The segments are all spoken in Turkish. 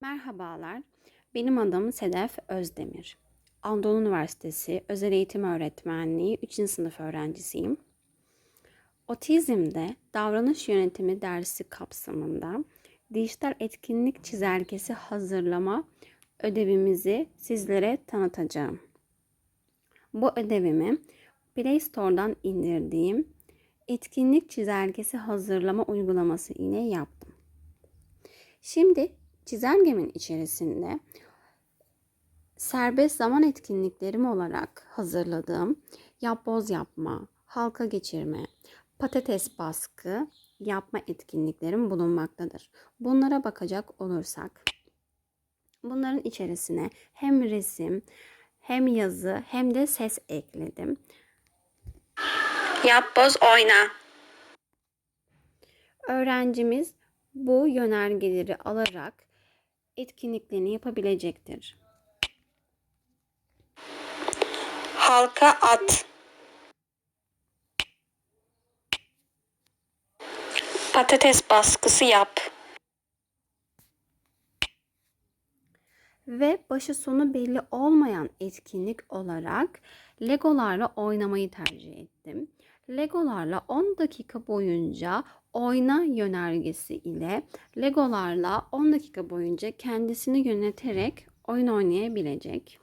Merhabalar, benim adım Sedef Özdemir. Anadolu Üniversitesi Özel Eğitim Öğretmenliği 3. sınıf öğrencisiyim. Otizmde davranış yönetimi dersi kapsamında dijital etkinlik çizelgesi hazırlama ödevimizi sizlere tanıtacağım. Bu ödevimi Play Store'dan indirdiğim etkinlik çizelgesi hazırlama uygulaması ile yaptım. Şimdi çizelgemin içerisinde serbest zaman etkinliklerim olarak hazırladığım yapboz yapma, halka geçirme, patates baskı yapma etkinliklerim bulunmaktadır. Bunlara bakacak olursak bunların içerisine hem resim, hem yazı, hem de ses ekledim. Yapboz oyna. Öğrencimiz bu yönergeleri alarak etkinliklerini yapabilecektir. Halka at. Patates baskısı yap. Ve başı sonu belli olmayan etkinlik olarak Legolarla oynamayı tercih ettim. Legolarla 10 dakika boyunca oyna yönergesi ile Legolarla 10 dakika boyunca kendisini yöneterek oyun oynayabilecek.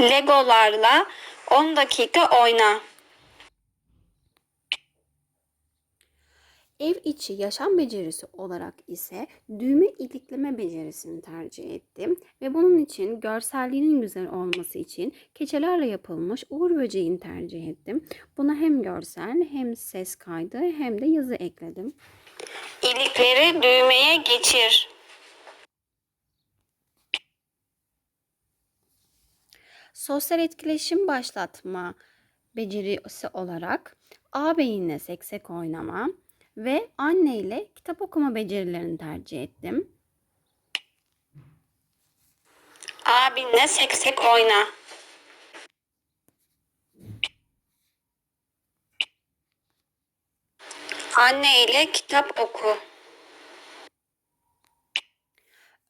Legolarla 10 dakika oyna. Ev içi yaşam becerisi olarak ise düğme ilikleme becerisini tercih ettim ve bunun için görselliğinin güzel olması için keçelerle yapılmış uğur böceğini tercih ettim. Buna hem görsel hem ses kaydı hem de yazı ekledim. İlikleri düğmeye geçir. Sosyal etkileşim başlatma becerisi olarak ağabeyinle seksek oynama ve anne ile kitap okuma becerilerini tercih ettim. Abinle seksek oyna. Anne ile kitap oku.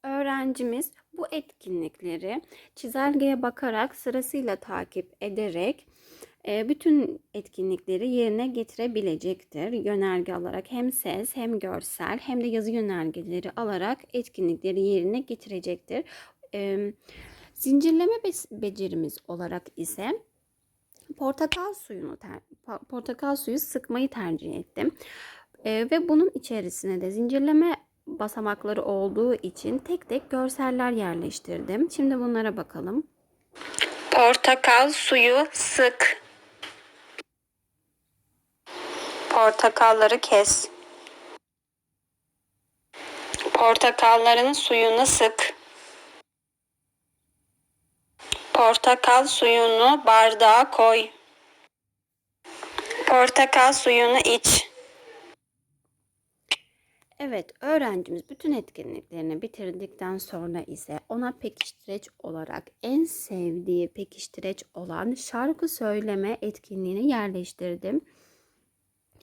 Öğrencimiz bu etkinlikleri çizelgeye bakarak sırasıyla takip ederek bütün etkinlikleri yerine getirebilecektir. Yönerge alarak hem ses hem görsel hem de yazı yönergeleri alarak etkinlikleri yerine getirecektir. E, Zincirleme be- becerimiz olarak ise portakal suyunu portakal suyu sıkmayı tercih ettim. E, ve bunun içerisine de zincirleme basamakları olduğu için tek tek görseller yerleştirdim. Şimdi bunlara bakalım. Portakal suyu sık. Portakalları kes. Portakalların suyunu sık. Portakal suyunu bardağa koy. Portakal suyunu iç. Evet, öğrencimiz bütün etkinliklerini bitirdikten sonra ise ona pekiştireç olarak en sevdiği pekiştireç olan şarkı söyleme etkinliğini yerleştirdim.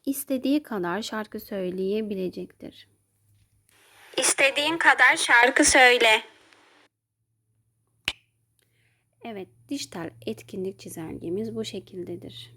İstediği kadar şarkı söyleyebilecektir. İstediğin kadar şarkı söyle. Evet, dijital etkinlik çizelgemiz bu şekildedir.